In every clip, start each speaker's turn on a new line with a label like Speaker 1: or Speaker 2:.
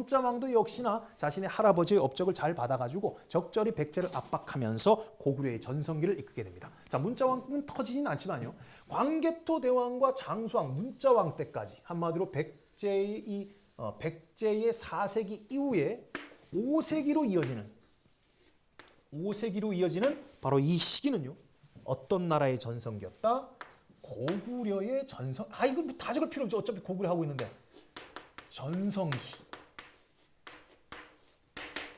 Speaker 1: 문자왕도 역시나 자신의 할아버지의 업적을 잘 받아가지고 적절히 백제를 압박하면서 고구려의 전성기를 이끌게 됩니다. 자, 문자왕은 터지진 않지만요. 광개토 대왕과 장수왕, 문자왕 때까지 한마디로 백제의 이 어, 백제의 4세기 이후에 5세기로 이어지는 5세기로 이어지는 바로 이 시기는요. 어떤 나라의 전성기였다? 고구려의 전성. 아 이거 뭐다 적을 필요 없죠. 어차피 고구려 하고 있는데 전성기.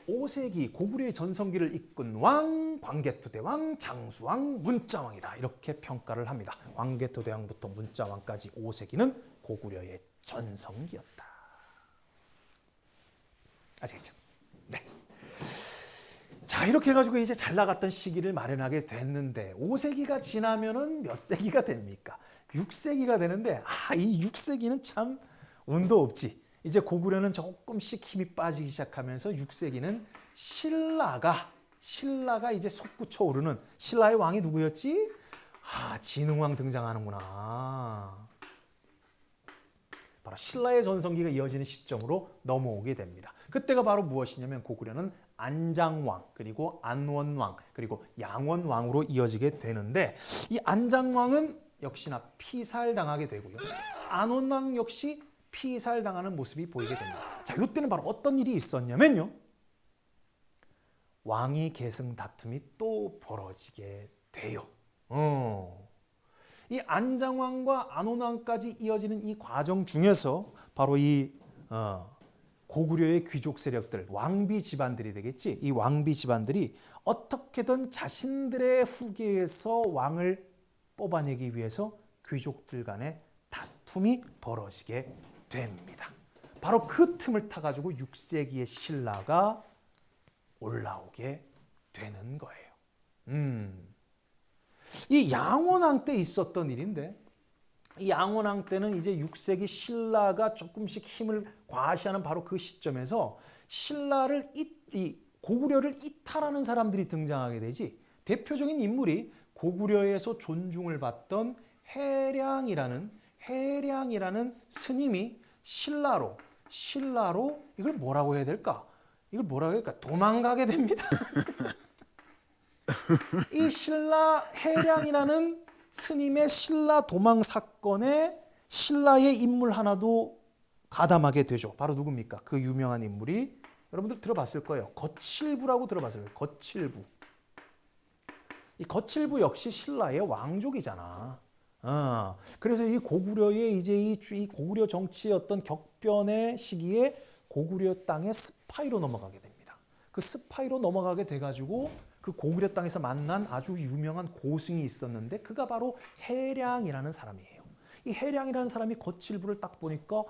Speaker 1: 5세기 고구려의 전성기를 이끈 왕 광개토 대왕, 장수왕, 문자왕이다. 이렇게 평가를 합니다. 광개토 대왕부터 문자왕까지 5세기는 고구려의 전성기였다. 아시겠죠? 네. 자 이렇게 해가지고 이제 잘 나갔던 시기를 마련하게 됐는데 5세기가 지나면은 몇 세기가 됩니까? 6세기가 되는데 아 이 6세기는 참 운도 없지. 이제 고구려는 조금씩 힘이 빠지기 시작하면서 6세기는 신라가 신라가 이제 솟구쳐 오르는 신라의 왕이 누구였지? 아 진흥왕 등장하는구나. 바로 신라의 전성기가 이어지는 시점으로 넘어오게 됩니다. 그때가 바로 무엇이냐면 고구려는 안장왕 그리고 안원왕 그리고 양원왕으로 이어지게 되는데 이 안장왕은 역시나 피살당하게 되고요. 안원왕 역시 피살당하는 모습이 보이게 됩니다. 자, 이때는 바로 어떤 일이 있었냐면요. 왕위 계승 다툼이 또 벌어지게 돼요. 어. 이 안장왕과 안원왕까지 이어지는 이 과정 중에서 바로 이 어, 고구려의 귀족 세력들, 왕비 집안들이 되겠지. 이 왕비 집안들이 어떻게든 자신들의 후계에서 왕을 뽑아내기 위해서 귀족들 간의 다툼이 벌어지게 됩니다. 바로 그 틈을 타가지고 6세기의 신라가 올라오게 되는 거예요. 음. 이 양원왕 때 있었던 일인데 이 양원왕 때는 이제 6세기 신라가 조금씩 힘을 과시하는 바로 그 시점에서 신라를 이, 이 고구려를 이탈하는 사람들이 등장하게 되지 대표적인 인물이 고구려에서 존중을 받던 해량이라는 해량이라는 스님이 신라로 신라로 이걸 뭐라고 해야 될까? 이걸 뭐라고 해야 될까? 도망가게 됩니다. 이 신라 해량이라는 스님의 신라 도망 사건에 신라의 인물 하나도 가담하게 되죠. 바로 누굽니까? 그 유명한 인물이 여러분들 들어봤을 거예요. 거칠부라고 들어봤을 거예요. 거칠부. 이 거칠부 역시 신라의 왕족이잖아. 어, 그래서 이 고구려의 이제 이, 이 고구려 정치의 어떤 격변의 시기에 고구려 땅에 스파이로 넘어가게 됩니다. 그 스파이로 넘어가게 돼가지고 그 고구려 땅에서 만난 아주 유명한 고승이 있었는데 그가 바로 해량이라는 사람이에요. 이 해량이라는 사람이 거칠부를 딱 보니까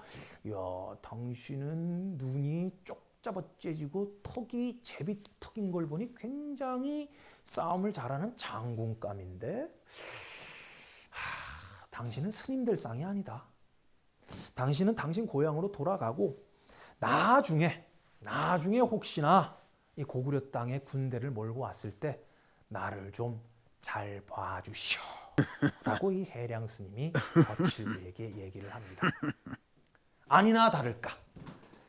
Speaker 1: 야 당신은 눈이 쪽잡아째지고 턱이 제비턱인 걸 보니 굉장히 싸움을 잘하는 장군감인데 하, 당신은 스님들 쌍이 아니다. 당신은 당신 고향으로 돌아가고 나중에 나중에 혹시나 이 고구려 땅에 군대를 몰고 왔을 때 나를 좀 잘 봐주시오. 라고 이 해량 스님이 거칠부에게 얘기를 합니다. 아니나 다를까.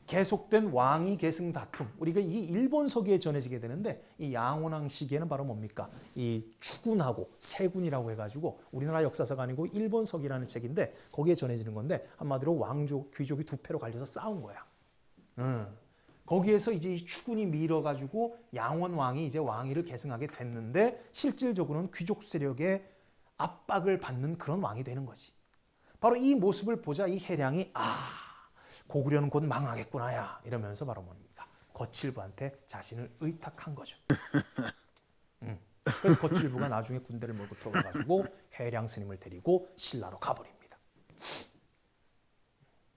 Speaker 1: 계속된 왕위 계승 다툼. 우리가 이 일본 서기에 전해지게 되는데 이 양원왕 시기에는 바로 뭡니까? 이 추군하고 세군이라고 해가지고 우리나라 역사서가 아니고 일본 서기라는 책인데 거기에 전해지는 건데 한마디로 왕족 귀족이 두 패로 갈려서 싸운 거야. 음. 거기에서 이제 이 추군이 밀어가지고 양원 왕이 이제 왕위를 계승하게 됐는데 실질적으로는 귀족 세력의 압박을 받는 그런 왕이 되는 거지. 바로 이 모습을 보자 이 해량이 아 고구려는 곧 망하겠구나야 이러면서 바로 뭡니까 거칠부한테 자신을 의탁한 거죠. 음. 그래서 거칠부가 나중에 군대를 몰고 들어가가지고 해량 스님을 데리고 신라로 가버립니다.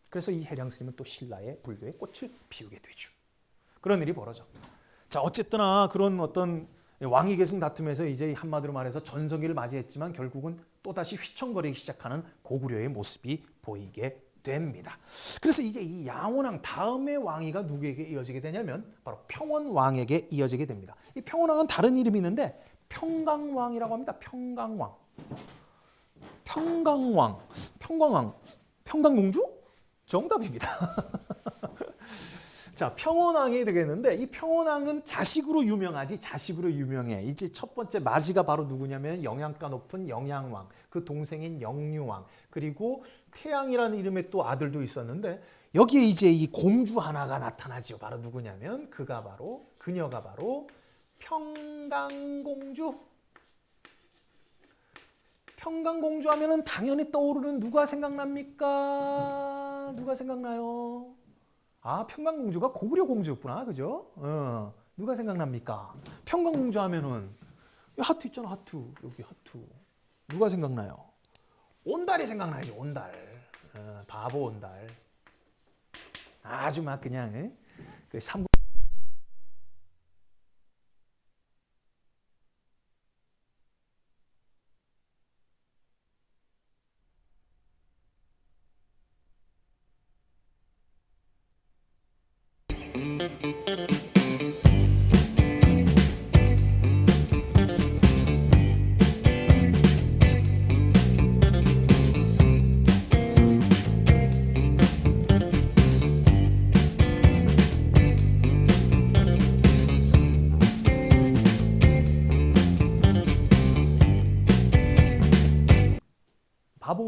Speaker 1: 그래서 이 해량 스님은 또 신라의 불교의 꽃을 피우게 되죠. 그런 일이 벌어져. 자 어쨌거나 그런 어떤 왕위 계승 다툼에서 이제 한마디로 말해서 전성기를 맞이했지만 결국은 또다시 휘청거리기 시작하는 고구려의 모습이 보이게 됩니다. 그래서 이제 이 양원왕 다음의 왕위가 누구에게 이어지게 되냐면 바로 평원왕에게 이어지게 됩니다. 이 평원왕은 다른 이름이 있는데 평강왕이라고 합니다. 평강왕. 평강왕. 평강왕. 평강공주? 정답입니다. 자, 평원왕이 되겠는데 이 평원왕은 자식으로 유명하지 자식으로 유명해. 이제 첫 번째 마지가 바로 누구냐면 영양가 높은 영양왕, 그 동생인 영유왕, 그리고 태양이라는 이름의 또 아들도 있었는데 여기에 이제 이 공주 하나가 나타나지요. 바로 누구냐면 그가 바로 그녀가 바로 평강공주. 평강공주 하면은 당연히 떠오르는 누가 생각납니까? 누가 생각나요? 아, 평강공주가 고구려 공주였구나. 그죠? 어, 누가 생각납니까? 평강공주 하면은 이 하트 있잖아, 하트. 여기 하트. 누가 생각나요? 온달이 생각나죠, 온달. 어, 바보 온달. 아주 막 그냥 예? 그 삼. 바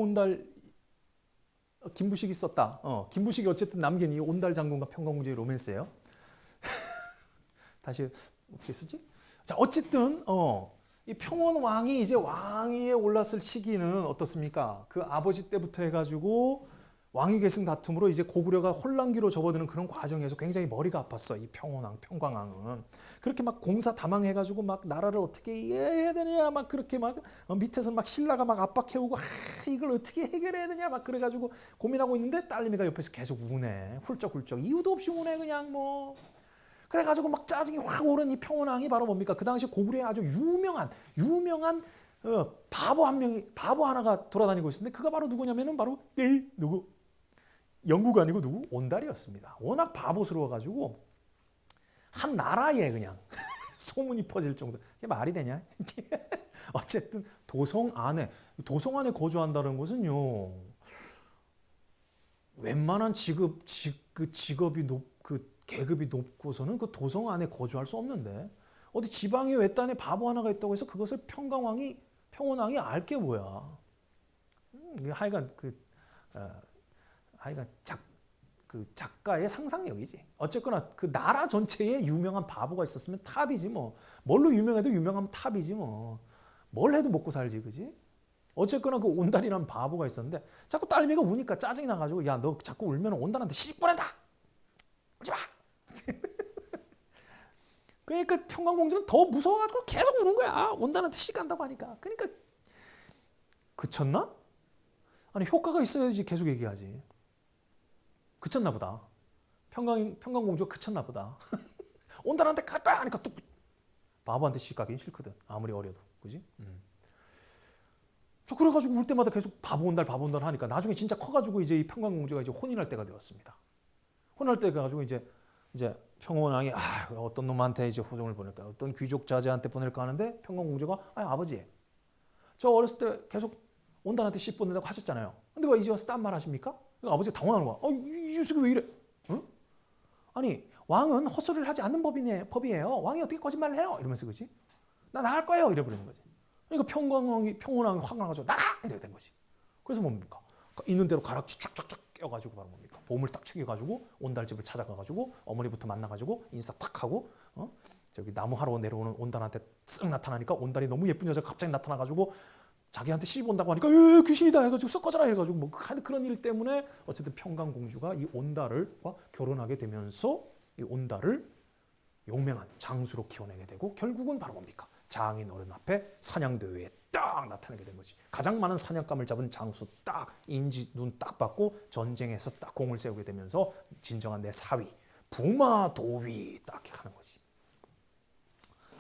Speaker 1: 온달 어, 김부식이 썼다. 어, 김부식이 어쨌든 남긴 이 온달 장군과 평강공주의 로맨스예요. 다시 어떻게 쓰지? 자, 어쨌든 어, 이 평원 왕이 이제 왕위에 올랐을 시기는 어떻습니까? 그 아버지 때부터 해가지고 왕위 계승 다툼으로 이제 고구려가 혼란기로 접어드는 그런 과정에서 굉장히 머리가 아팠어. 이 평원왕, 평광왕은. 그렇게 막 공사 다망해가지고 막 나라를 어떻게 해야 되냐 막 그렇게 막 어, 밑에서 막 신라가 막 압박해오고 아, 이걸 어떻게 해결해야 되냐 막 그래가지고 고민하고 있는데 딸내미가 옆에서 계속 우네. 훌쩍훌쩍. 이유도 없이 우네 그냥 뭐. 그래가지고 막 짜증이 확 오른 이 평원왕이 바로 뭡니까? 그 당시 고구려에 아주 유명한 유명한 어, 바보 한 명이 바보 하나가 돌아다니고 있었는데 그가 바로 누구냐면은 바로 네 누구 영국 아니고 누구 온달이었습니다. 워낙 바보스러워가지고 한 나라에 그냥 소문이 퍼질 정도. 이게 말이 되냐? 어쨌든 도성 안에 도성 안에 거주한다는 것은요. 웬만한 직업 직, 그 직업이 높 그 계급이 높고서는 그 도성 안에 거주할 수 없는데 어디 지방의 외딴에 바보 하나가 있다고 해서 그것을 평강왕이 평원왕이 알게 뭐야? 음, 하여간 그 어, 하여간 작, 그 작가의 상상력이지. 어쨌거나 그 나라 전체에 유명한 바보가 있었으면 탑이지 뭐. 뭘로 유명해도 유명하면 탑이지 뭐. 뭘 해도 먹고 살지, 그지? 어쨌거나 그 온달이라는 바보가 있었는데 자꾸 딸내미가 우니까 짜증이 나가지고 야 너 자꾸 울면 온달한테 시집 보낸다. 울지 마. 그러니까 평강공주는 더 무서워가지고 계속 우는 거야. 온달한테 시 간다고 하니까. 그러니까 그쳤나? 아니 효과가 있어야지 계속 얘기하지. 그쳤나 보다. 평강 평강공주가 그쳤나 보다. 온달한테 갈 거야 하니까 뚝 바보한테 시 가긴 싫거든. 아무리 어려도, 그지? 음. 저 그래가지고 울 때마다 계속 바보 온달 바보 온달 하니까 나중에 진짜 커가지고 이제 이 평강공주가 이제 혼인할 때가 되었습니다. 혼인할 때 가지고 이제 이제 평원왕이 아 어떤 놈한테 이제 호정을 보낼까 어떤 귀족 자제한테 보낼까 하는데 평강공주가 아 아버지 저 어렸을 때 계속 온달한테 씨 보낸다고 하셨잖아요. 근데 왜 이제 와서 딴 말 하십니까? 아버지가 당황하는 거야. 어, 이 녀석이 왜 이래? 응? 아니 왕은 헛소리를 하지 않는 법이네, 법이에요. 왕이 어떻게 거짓말을 해요? 이러면서 그지? 나 나갈 거예요. 이래 버리는 거지. 그러니까 평강왕이 평원왕이 화가 나가지고 나가 이래 된 거지. 그래서 뭡니까? 있는 대로 가락지 쫙쫙쫙 껴가지고 바로 뭡니까? 보물 딱 챙겨가지고 온달집을 찾아가가지고 어머니부터 만나가지고 인사 딱 하고 어? 저기 나무 하러 내려오는 온달한테 쓱 나타나니까 온달이 너무 예쁜 여자가 갑자기 나타나가지고 자기한테 시집 온다고 하니까 에 귀신이다. 해가지고 섞어져라 해가지고 뭐 그런 일 때문에 어쨌든 평강 공주가 이 온달을과 결혼하게 되면서 이 온달을 용맹한 장수로 키워내게 되고 결국은 바로 뭡니까? 장인 어른 앞에 사냥대회에 딱 나타나게 된 거지. 가장 많은 사냥감을 잡은 장수 딱 인지 눈 딱 받고 전쟁에서 딱 공을 세우게 되면서 진정한 내 사위 부마 도위 딱 하는 거지.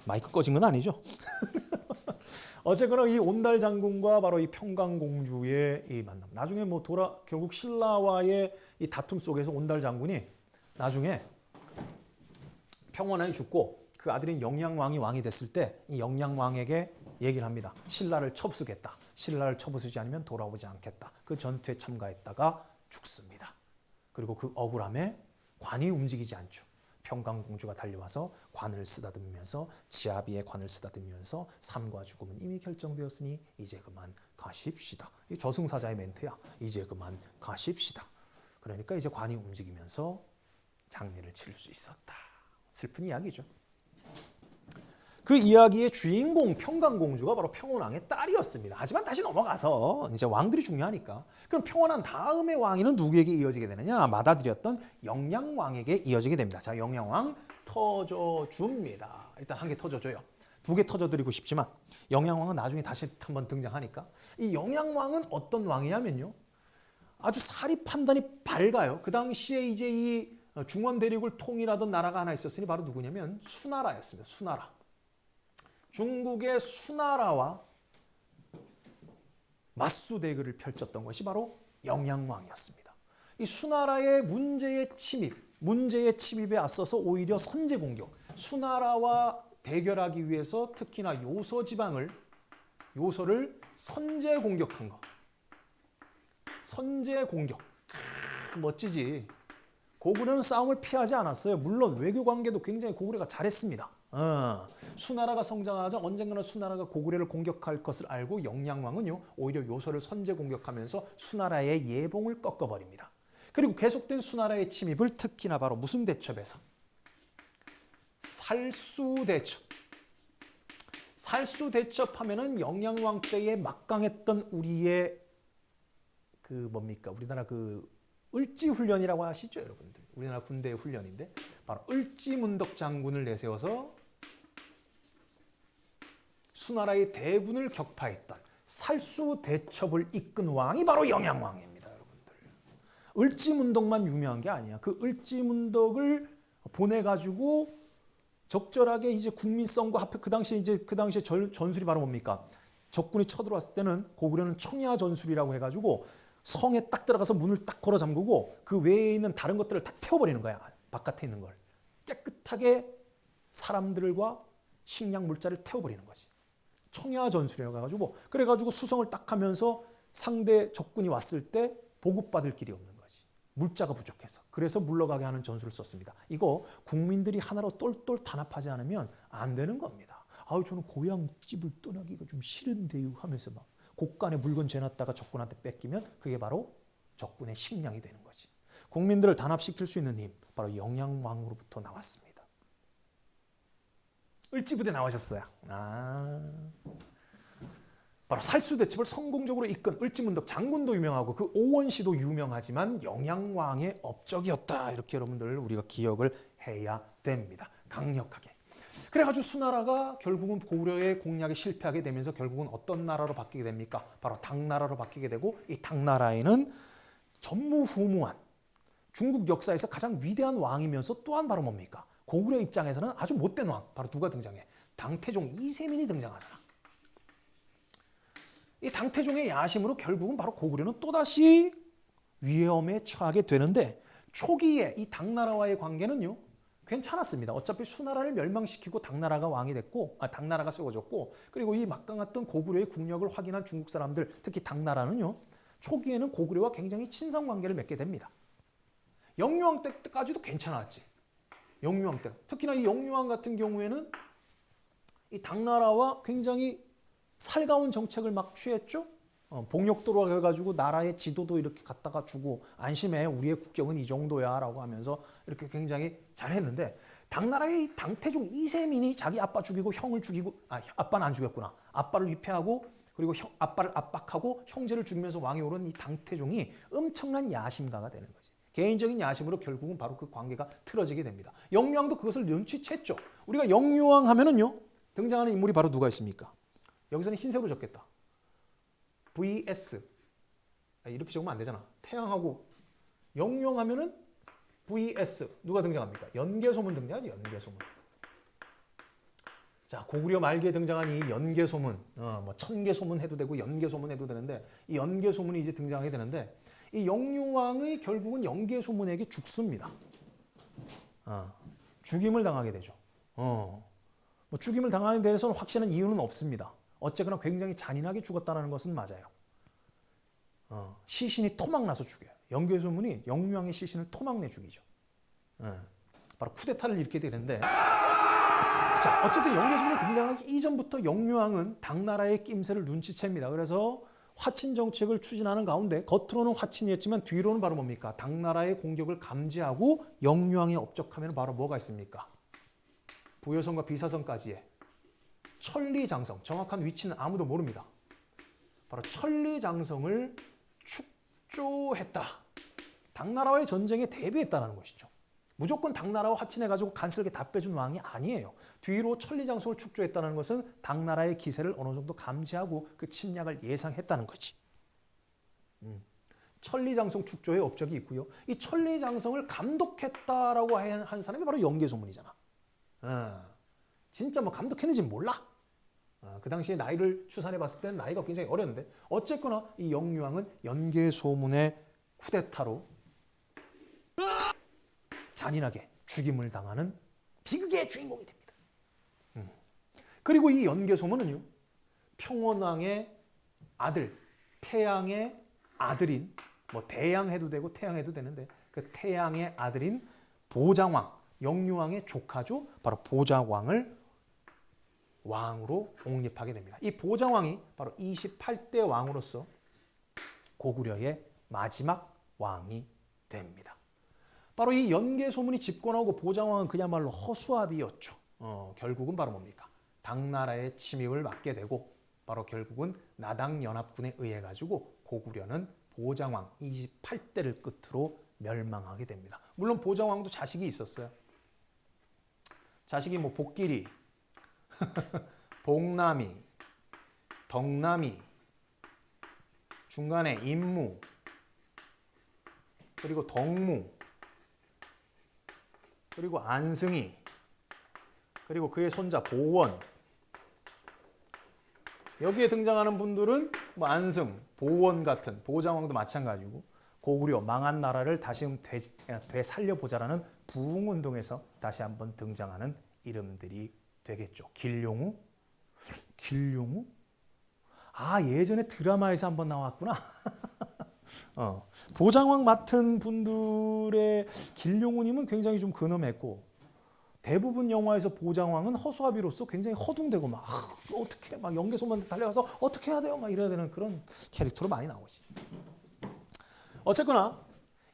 Speaker 1: 마이크 꺼진 건 아니죠? 어쨌거나 이 온달 장군과 바로 이 평강공주의 이 만남. 나중에 뭐 돌아 결국 신라와의 이 다툼 속에서 온달 장군이 나중에 평원왕이 죽고 그 아들인 영양왕이 왕이 됐을 때 이 영양왕에게 얘기를 합니다. 신라를 쳐부수겠다. 신라를 쳐부수지 않으면 돌아오지 않겠다. 그 전투에 참가했다가 죽습니다. 그리고 그 억울함에 관이 움직이지 않죠. 평강공주가 달려와서 관을 쓰다듬으면서 지아비의 관을 쓰다듬으면서 삶과 죽음은 이미 결정되었으니 이제 그만 가십시다. 이 저승사자의 멘트야. 이제 그만 가십시다. 그러니까 이제 관이 움직이면서 장례를 치를 수 있었다. 슬픈 이야기죠. 그 이야기의 주인공 평강공주가 바로 평원왕의 딸이었습니다. 하지만 다시 넘어가서 이제 왕들이 중요하니까 그럼 평원한 다음의 왕위는 누구에게 이어지게 되느냐? 맏아들이었던 영양왕에게 이어지게 됩니다. 자, 영양왕 터져줍니다. 일단 한 개 터져줘요. 두 개 터져드리고 싶지만 영양왕은 나중에 다시 한번 등장하니까 이 영양왕은 어떤 왕이냐면요. 아주 사리 판단이 밝아요. 그 당시에 이제 이 중원 대륙을 통일하던 나라가 하나 있었으니 바로 누구냐면 수나라였습니다. 수나라. 중국의 수나라와 맞수 대결을 펼쳤던 것이 바로 영양왕이었습니다. 이 수나라의 문제의 침입, 문제의 침입에 앞서서 오히려 선제 공격, 수나라와 대결하기 위해서 특히나 요서 지방을 요서를 선제 공격한 것. 선제 공격. 크, 멋지지. 고구려는 싸움을 피하지 않았어요. 물론 외교 관계도 굉장히 고구려가 잘했습니다. 어, 수나라가 성장하자 언젠가는 수나라가 고구려를 공격할 것을 알고 영양왕은요 오히려 요소를 선제 공격하면서 수나라의 예봉을 꺾어버립니다. 그리고 계속된 수나라의 침입을 특히나 바로 무슨 대첩에서 살수 대첩. 살수 대첩하면은 영양왕 때에 막강했던 우리의 그 뭡니까 우리나라 그 을지 훈련이라고 하시죠 여러분들 우리나라 군대의 훈련인데 바로 을지문덕 장군을 내세워서 수나라의 대군을 격파했던 살수 대첩을 이끈 왕이 바로 영양왕입니다, 여러분들. 을지문덕만 유명한 게 아니야. 그 을지문덕을 보내 가지고 적절하게 이제 국민성과 합해 그 당시에 이제 그 당시에 전, 전술이 바로 뭡니까? 적군이 쳐들어왔을 때는 고구려는 청야 전술이라고 해가지고 성에 딱 들어가서 문을 딱 걸어 잠그고 그 외에 있는 다른 것들을 다 태워버리는 거야. 바깥에 있는 걸 깨끗하게 사람들과 식량 물자를 태워버리는 거지. 청야 전술이라고 해가지고 그래가지고 수성을 딱 하면서 상대 적군이 왔을 때 보급받을 길이 없는 거지. 물자가 부족해서. 그래서 물러가게 하는 전술을 썼습니다. 이거 국민들이 하나로 똘똘 단합하지 않으면 안 되는 겁니다. 아우 저는 고향집을 떠나기가 좀 싫은데요 하면서 막 곳간에 물건 재놨다가 적군한테 뺏기면 그게 바로 적군의 식량이 되는 거지. 국민들을 단합시킬 수 있는 힘 바로 영양왕으로부터 나왔습니다. 을지부대 나오셨어요. 아. 바로 살수대첩을 성공적으로 이끈 을지문덕 장군도 유명하고 그 오원시도 유명하지만 영양왕의 업적이었다. 이렇게 여러분들 우리가 기억을 해야 됩니다. 강력하게. 그래가지고 수나라가 결국은 고구려의 공략에 실패하게 되면서 결국은 어떤 나라로 바뀌게 됩니까? 바로 당나라로 바뀌게 되고 이 당나라에는 전무후무한 중국 역사에서 가장 위대한 왕이면서 또한 바로 뭡니까? 고구려 입장에서는 아주 못된 왕 바로 누가 등장해? 당태종 이세민이 등장하잖아. 이 당태종의 야심으로 결국은 바로 고구려는 또다시 위험에 처하게 되는데 초기에 이 당나라와의 관계는요 괜찮았습니다. 어차피 수나라를 멸망시키고 당나라가 왕이 됐고 아 당나라가 세워졌고 그리고 이 막강했던 고구려의 국력을 확인한 중국 사람들 특히 당나라는요 초기에는 고구려와 굉장히 친선 관계를 맺게 됩니다. 영유왕 때까지도 괜찮았지. 영유왕 때. 특히나 이 영유왕 같은 경우에는 이 당나라와 굉장히 살가운 정책을 막 취했죠. 어, 복력도로 해가지고 나라의 지도도 이렇게 갖다가 주고 안심해 우리의 국경은 이 정도야 라고 하면서 이렇게 굉장히 잘했는데 당나라의 당태종 이세민이 자기 아빠 죽이고 형을 죽이고 아 아빠는 안 죽였구나 아빠를 위패하고 그리고 형, 아빠를 압박하고 형제를 죽이면서 왕에 오른 이 당태종이 엄청난 야심가가 되는 거지. 개인적인 야심으로 결국은 바로 그 관계가 틀어지게 됩니다. 영유왕도 그것을 눈치챘죠. 우리가 영유왕 하면은요 등장하는 인물이 바로 누가 있습니까? 여기서는 흰색으로 적겠다. vs 아, 이렇게 적으면 안 되잖아. 태양하고 영유왕 하면은 vs 누가 등장합니까? 연개소문 등장하지 연개소문. 자 고구려 말기에 등장한 이 연개소문, 어, 뭐 천개소문 해도 되고 연개소문 해도 되는데 이 연개소문이 이제 등장하게 되는데 이 영유왕의 결국은 연개소문에게 죽습니다. 어, 죽임을 당하게 되죠. 어, 뭐 죽임을 당하는 데에서는 확실한 이유는 없습니다. 어쨌거나 굉장히 잔인하게 죽었다는 것은 맞아요. 어, 시신이 토막나서 죽여요. 연개소문이 영유왕의 시신을 토막내 죽이죠. 예, 바로 쿠데타를 일으키게 되는데 자 어쨌든 영계소문이 등장하기 이전부터 영유왕은 당나라의 낌새를 눈치챕니다. 그래서 화친 정책을 추진하는 가운데 겉으로는 화친이었지만 뒤로는 바로 뭡니까? 당나라의 공격을 감지하고 영유왕에 업적하면 바로 뭐가 있습니까? 부여성과 비사성까지의 천리장성 정확한 위치는 아무도 모릅니다. 바로 천리장성을 축조했다. 당나라와의 전쟁에 대비했다는 것이죠. 무조건 당나라와 화친해가지고 간슬게 다 빼준 왕이 아니에요. 뒤로 천리장성을 축조했다는 것은 당나라의 기세를 어느 정도 감지하고 그 침략을 예상했다는 거지. 음. 천리장성 축조의 업적이 있고요. 이 천리장성을 감독했다라고 한한 사람이 바로 영계소문이잖아. 어. 진짜 뭐 감독했는지 몰라. 어, 그 당시에 나이를 추산해 봤을 때는 나이가 굉장히 어렸는데 어쨌거나 이 영유왕은 연계소문의 쿠데타로 잔인하게 죽임을 당하는 비극의 주인공이 됩니다. 음. 그리고 이 연계소문은요 평원왕의 아들 태양의 아들인 뭐 대양 해도 되고 태양 해도 되는데 그 태양의 아들인 보장왕 영유왕의 조카죠 바로 보장왕을 왕으로 옹립하게 됩니다. 이 보장왕이 바로 28대 왕으로서 고구려의 마지막 왕이 됩니다. 바로 이 연계 소문이 집권하고 보장왕은 그야말로 허수아비였죠. 어, 결국은 바로 뭡니까? 당나라의 침입을 막게 되고 바로 결국은 나당 연합군에 의해 가지고 고구려는 보장왕 28대를 끝으로 멸망하게 됩니다. 물론 보장왕도 자식이 있었어요. 자식이 뭐 복길이, 복남이, 덕남이, 중간에 임무, 그리고 덕무, 그리고 안승희, 그리고 그의 손자 보원. 여기에 등장하는 분들은 뭐 안승, 보원 같은 보장왕도 마찬가지고 고구려 망한 나라를 다시 되, 되살려보자라는 부흥운동에서 다시 한번 등장하는 이름들이 되겠죠. 길용우? 길용우? 아 예전에 드라마에서 한번 나왔구나. 어, 보장왕 맡은 분들의 길용우님은 굉장히 좀 근엄했고 대부분 영화에서 보장왕은 허수아비로서 굉장히 허둥대고 막 아, 어떻게 막 연계소만 달려가서 어떻게 해야 돼요 막 이래야 되는 그런 캐릭터로 많이 나오지. 어쨌거나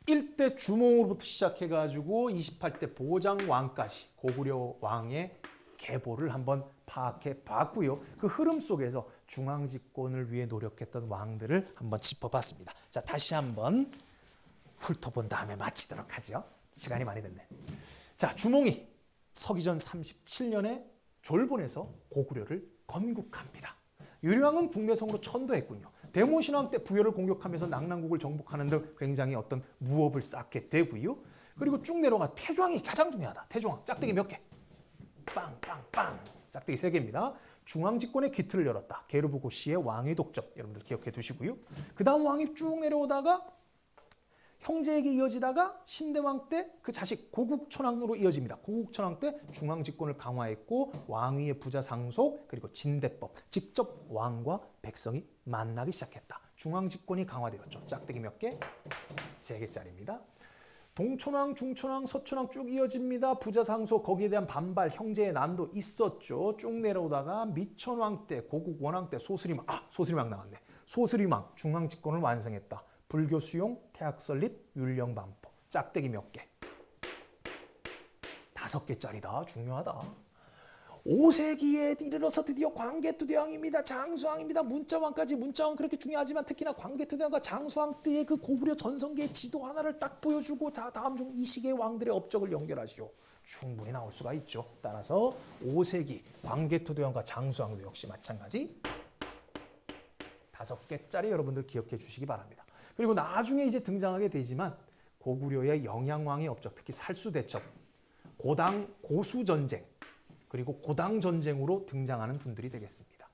Speaker 1: 1대 주몽으로부터 시작해가지고 28대 보장왕까지 고구려 왕의 계보를 한번 파악해 봤고요. 그 흐름 속에서 중앙 집권을 위해 노력했던 왕들을 한번 짚어봤습니다. 자, 다시 한번 훑어본 다음에 마치도록 하죠. 시간이 많이 됐네. 자, 주몽이 서기전 37년에 졸본에서 고구려를 건국합니다. 유리왕은 국내성으로 천도했군요. 대모신왕 때 부여를 공격하면서 낙랑국을 정복하는 등 굉장히 어떤 무업을 쌓게 되고요. 그리고 쭉 내려가 태조왕이 가장 중요하다. 태조왕 짝대기 몇 개? 빵빵빵 짝대기 세 개입니다. 중앙 집권의 기틀을 열었다. 게르부고 씨의 왕의 독점 여러분들 기억해 두시고요. 그 다음 왕이 쭉 내려오다가 형제에게 이어지다가 신대왕 때 그 자식 고국천왕으로 이어집니다. 고국천왕 때 중앙 집권을 강화했고 왕위의 부자 상속 그리고 진대법 직접 왕과 백성이 만나기 시작했다. 중앙 집권이 강화되었죠. 짝대기 몇 개? 세 개짜리입니다. 동천왕, 중천왕, 서천왕 쭉 이어집니다. 부자 상속 거기에 대한 반발, 형제의 난도 있었죠. 쭉 내려오다가 미천왕 때, 고국 원왕 때 소스리왕, 아 소스리왕 나왔네. 소스리왕 중앙 집권을 완성했다. 불교 수용, 태학 설립, 율령 반포. 짝대기 몇 개? 다섯 개짜리다. 중요하다. 5세기에 이르러서 드디어 광개토대왕입니다. 장수왕입니다. 문자왕까지 문자왕 그렇게 중요하지만 특히나 광개토대왕과 장수왕 때의 그 고구려 전성기의 지도 하나를 딱 보여주고 다 다음 중 이 시기의 왕들의 업적을 연결하시죠. 충분히 나올 수가 있죠. 따라서 5세기 광개토대왕과 장수왕도 역시 마찬가지 다섯 개짜리 여러분들 기억해 주시기 바랍니다. 그리고 나중에 이제 등장하게 되지만 고구려의 영양왕의 업적, 특히 살수대첩, 고당 고수전쟁, 그리고 고당 전쟁으로 등장하는 분들이 되겠습니다.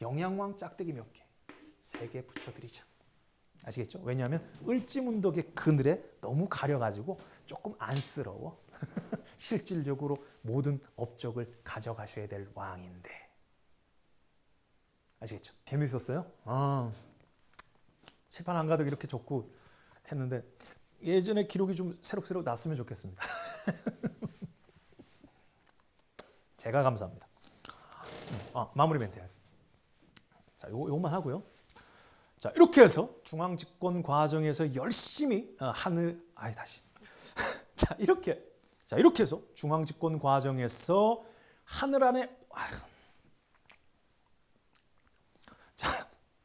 Speaker 1: 영양왕 짝대기 몇 개? 세 개 붙여드리자. 아시겠죠? 왜냐하면 을지문덕의 그늘에 너무 가려가지고 조금 안쓰러워. 실질적으로 모든 업적을 가져가셔야 될 왕인데. 아시겠죠? 재밌었어요? 아, 칠판 안 가도 이렇게 좋고 했는데 예전에 기록이 좀 새록새록 났으면 좋겠습니다. 제가 감사합니다. 아, 마무리 멘트 해야죠. 자, 요 요만 하고요. 자, 이렇게 해서 중앙 집권 과정에서 열심히 어, 하늘 아이 다시. 자, 이렇게 자, 이렇게 해서 중앙 집권 과정에서 하늘 안에 아휴. 자,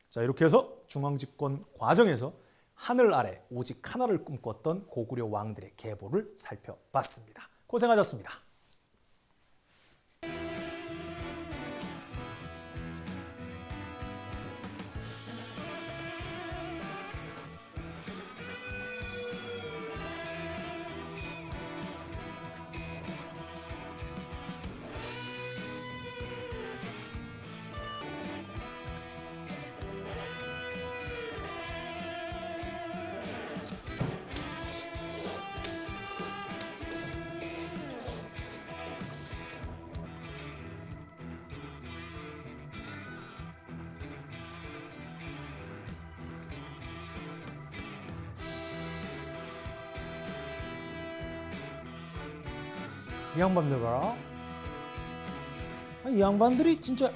Speaker 1: 자, 이렇게 해서 중앙 집권 과정에서 하늘 아래 오직 하나를 꿈꿨던 고구려 왕들의 계보를 살펴봤습니다. 고생하셨습니다. 이 양반들 봐라. 아, 이 양반들이 진짜